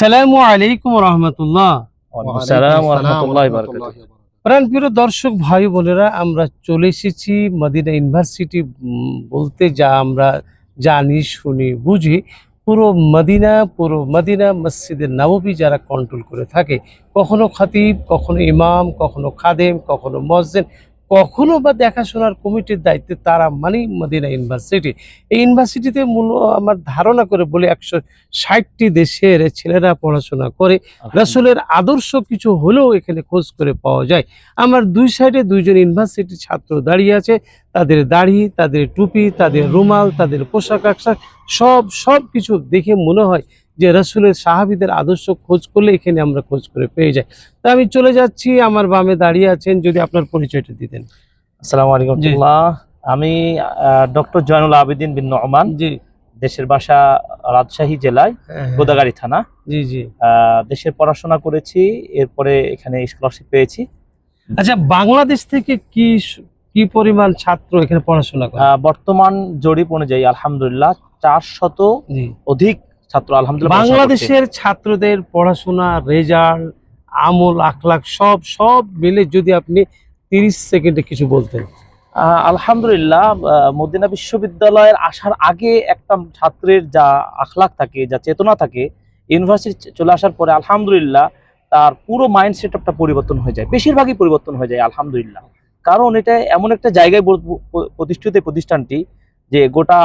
আসসালামু আলাইকুম রহমতুল্লাহ। আসসালাম রহমতুল্লাহ বারকাতুহু প্রাণ প্রিয় দর্শক ভাই বোনেরা আমরা চলে এসেছি মদিনা ইউনিভার্সিটি বলতে যা আমরা জানি শুনি বুঝি। পুরো মদিনা পুরো মদিনা মসজিদের নববী যারা কন্ট্রোল করে থাকে কখনো খাতিব কখনো ইমাম কখনো খাদেম কখনো মসজিদ কখনো বা দেখাশোনার কমিটির দায়িত্বে তারা মানেই মদিনা ইউনিভার্সিটি। এই ইউনিভার্সিটিতে মূল আমার ধারণা করে বলে একশো ষাটটি দেশের ছেলেরা পড়াশোনা করে। রাসূলের আদর্শ কিছু হলেও এখানে খোঁজ করে পাওয়া যায়। আমার দুই সাইডে দুইজন ইউনিভার্সিটির ছাত্র দাঁড়িয়ে আছে। তাদের দাড়ি তাদের টুপি তাদের রুমাল তাদের পোশাক আশাক সব সব কিছু দেখে মনে হয় যে রাসূলের সাহাবীদের আদর্শ খোঁজ করলে এখানে আমরা খোঁজ করে পেয়ে যাই। তা আমি চলে যাচ্ছি আমার বামে দাঁড়িয়ে আছেন যদি আপনার পরিচয়টা দিতেন। আসসালামু আলাইকুম আমি ডক্টর জয়নুল আবেদিন বিন নওমান জি। দেশের বাসা রাজশাহী জেলায় হ্যাঁ, গোদাগাড়ি থানা। জি জি। দেশের পড়াশোনা করেছি এরপরে এখানে স্কলারশিপ পেয়েছি। আচ্ছা বাংলাদেশ থেকে কি কি পরিমাণ ছাত্র এখানে পড়াশোনা করে? বর্তমান জরিপ অনুযায়ী আলহামদুলিল্লাহ চার শত অধিক ছাত্র আলহামদুলিল্লাহ বাংলাদেশের ছাত্রদের পড়াশোনা রেজাল্ট আমল আখলাখ সব সব মিলে যদি আপনি তিরিশ সেকেন্ডে কিছু বলতেন। আলহামদুলিল্লাহ মদিনা বিশ্ববিদ্যালয়ের আসার আগে একটা ছাত্রের যা আখলাক থাকে যা চেতনা থাকে ইউনিভার্সিটি চলে আসার পরে আলহামদুলিল্লাহ তার পুরো মাইন্ড সেট আপটা পরিবর্তন হয়ে যায় বেশিরভাগই পরিবর্তন হয়ে যায় আলহামদুলিল্লাহ। কারণ এটা এমন একটা জায়গায় প্রতিষ্ঠিত প্রতিষ্ঠানটি যে গোটা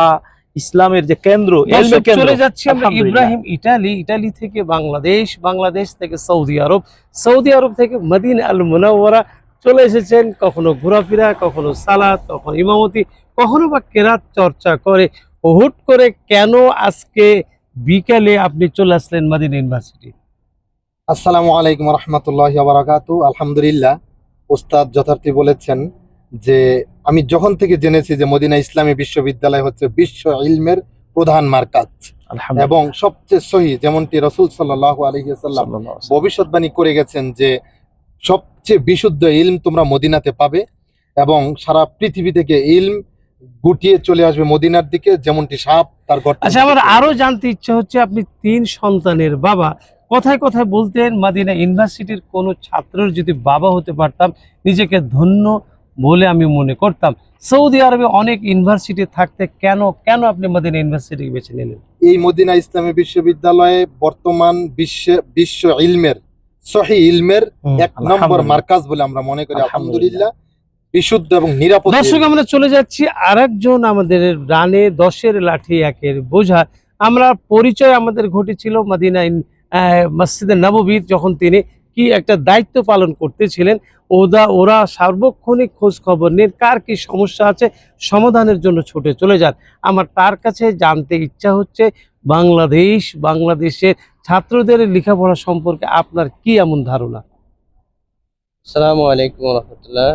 ইসলামের যে কেন্দ্র দর্শক, চলে যাচ্ছি আমরা ইব্রাহিম ইটালি ইটালি থেকে বাংলাদেশ বাংলাদেশ থেকে সৌদি আরব। সৌদি আরব থেকে মদিনা আল মুনাওয়ারা চলে এসেছেন। কখনো ঘোরাফেরা কখনো সালাত কখনো ইমামতি কখনো বা কেরাত চর্চা করে। হুট করে কেন আজকে বিকালে আপনি চলে আসলেন মদিনা ইউনিভার্সিটি? আসসালামু আলাইকুম রহমতুল্লাহ বারাকাতু আলহামদুলিল্লাহ ওস্তাদ যথার্থী বলেছেন যে আমি যখন থেকে জেনেছি যে মদিনা ইসলামী বিশ্ববিদ্যালয় হচ্ছে বিশ্ব ইলমের প্রধান মার্কাজ এবং সবচেয়ে সহি যেমনটি রসুল সাল্লাহ ওয়াসাল্লাম। ভবিষ্যৎবাণী করে গেছেন যে সবচেয়ে বিশুদ্ধ ইলম তোমরা মদিনাতে পাবে এবং সারা পৃথিবী থেকে ইলম গুটিয়ে চলে আসবে মদিনার দিকে যেমনটি সাপ তার গর্ত আচ্ছা আমার আরও জানতে ইচ্ছা হচ্ছে আপনি তিন সন্তানের বাবা কথায় কথায় বলতেন মাদিনা ইউনিভার্সিটির কোনো ছাত্রের যদি বাবা হতে পারতাম নিজেকে ধন্য বলে আমি মনে করতাম। সৌদি আরবে অনেক ইউনিভার্সিটি থাকতে কেন কেন আপনি মাদিনা ইউনিভার্সিটি বেছে নিলেন? এই মদিনা ইসলামী বিশ্ববিদ্যালয়ে বর্তমান বিশ্ব বিশ্ব ইলমের সহি ইলমের এক নম্বর। মার্কাজ বলে আমরা মনে করি। আলহামদুলিল্লাহ। বিশুদ্ধ এবং নিরাপদ দর্শক আমরা চলে যাচ্ছি আরেকজন আমাদের রানে দশের লাঠি একের বোঝা। আমরা পরিচয় আমাদের ঘটেছিল মদিনা মসজিদে নববীর যখন তিনি কি একটা দায়িত্ব পালন করতেছিলেন? ওদা, ওরা সার্বক্ষণিক খোঁজ খবর নেন, কার কি সমস্যা আছে, সমাধানের জন্য ছুটে চলে যান। আমার তার কাছে জানতে ইচ্ছা হচ্ছে, বাংলাদেশ, বাংলাদেশের ছাত্রদের লেখাপড়া সম্পর্কে আপনার কি এমন ধারণা? আসসালামু আলাইকুম রহমতুল্লাহ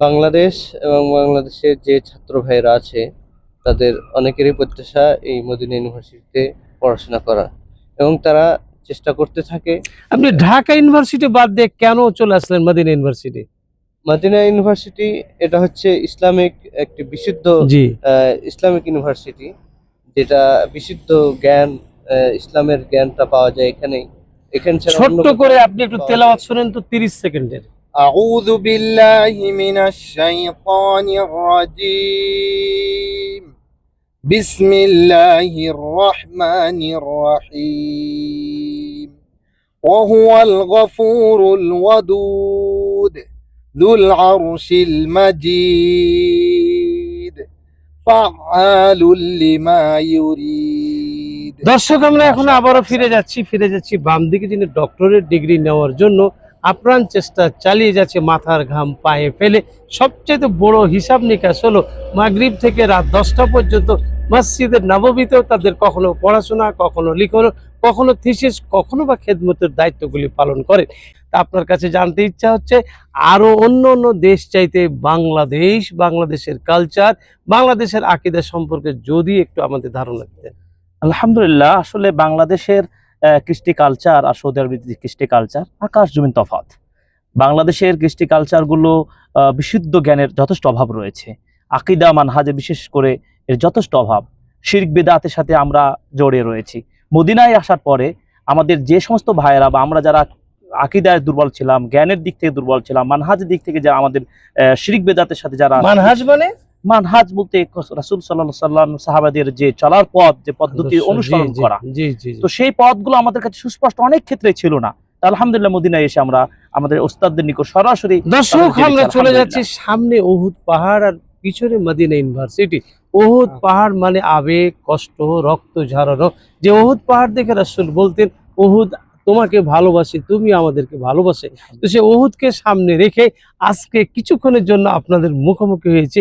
বাংলাদেশ এবং বাংলাদেশের যে ছাত্র ভাইরা আছে, তাদের অনেকেরই প্রত্যাশা এই মদিনা ইউনিভার্সিটিতে পড়াশোনা করা। এবং তারা চেষ্টা করতে থাকে আপনি ঢাকা ইউনিভার্সিটি বাদ দিয়ে কেন চলে আসলেন মাদিনা ইউনিভার্সিটি মদিনা ইউনিভার্সিটি এটা হচ্ছে ইসলামিক একটি বিশুদ্ধ জি আহ, ইসলামিক ইউনিভার্সিটি যেটা বিশুদ্ধ জ্ঞান আহ, ইসলামের জ্ঞানটা পাওয়া যায় এখানেই এখানে ছাড়া অন্য ছোট্ট কোথাও করে আপনি একটু পাওয়া তেলাওয়াত যায় না। শুনেন তো তিরিশ সেকেন্ডের أعوذ بالله من الشيطان الرجيم بسم الله الرحمن الرحيم وهو الغفور الودود ذو العرش المجيد فعال لما يريد দর্শক আমরা এখন আবারও ফিরে যাচ্ছি ফিরে যাচ্ছি বাম দিকে যিনি ডক্টরেট ডিগ্রি নেওয়ার জন্য আপ্রাণ চেষ্টা চালিয়ে যাচ্ছে মাথার ঘাম পায়ে ফেলে সবচেয়ে বড় হিসাব নিকাশ হলো মাগরিব থেকে রাত দশটা পর্যন্ত মসজিদের নববীতেও তাদের কখনো পড়াশোনা, কখনো লিখনো, কখনো থিসিস, কখনো বা খেদমতের দায়িত্বগুলি পালন করে তা আপনার কাছে জানতে ইচ্ছা হচ্ছে আরও অন্য অন্য দেশ চাইতে বাংলাদেশ, বাংলাদেশের কালচার, বাংলাদেশের আকিদা সম্পর্কে যদি একটু আমাদের ধারণা দিতেন। আলহামদুলিল্লাহ, আসলে বাংলাদেশের কৃষ্টি কালচার আর সৌদি আরবের কৃষ্টি কালচার, আকাশ জমিন তফাৎ। বাংলাদেশের কৃষ্টি কালচারগুলো বিশুদ্ধ জ্ঞানের যথেষ্ট অভাব রয়েছে। আকিদা মানহাজে বিশেষ করে এর যথেষ্ট অভাব। শিরক বেদাতের সাথে আমরা জড়িয়ে রয়েছি। মদিনায় আসার পরে আমাদের যে সমস্ত ভাইয়েরা বা আমরা যারা আকিদায় দুর্বল ছিলাম জ্ঞানের দিক থেকে দুর্বল ছিলাম মানহাজের দিক থেকে যারা আমাদের শিরিক বেদাতের সাথে যারা মানহাজ মানে? মানহাজ বলতে রাসূল সাল্লাল্লাহু সাল্লাম সাহাবাদের যে চলার পথ যে পদ্ধতি অনুসরণ করা। জি জি জি। তো সেই পথগুলো আমাদের কাছে সুস্পষ্ট অনেক ক্ষেত্রে ছিল না। আলহামদুলিল্লাহ মদিনায় এসে আমরা আমাদের ওস্তাদদের নিকট সরাসরি দর্শক আমরা চলে। যাচ্ছি সামনে ওহুদ পাহাড় আর পিছনে মদিনা ইউনিভার্সিটি। ওহুদ পাহাড় মানে আবেগ কষ্ট রক্ত ঝরানো যে ওহুদ পাহাড় দেখে রাসুল বলতেন ওহুদ তোমাকে ভালোবাসি তুমি আমাদেরকে ভালোবাসে। তো সে ওহুদকে সামনে রেখে আজকে কিছুক্ষণের জন্য আপনাদের মুখোমুখি হয়েছে।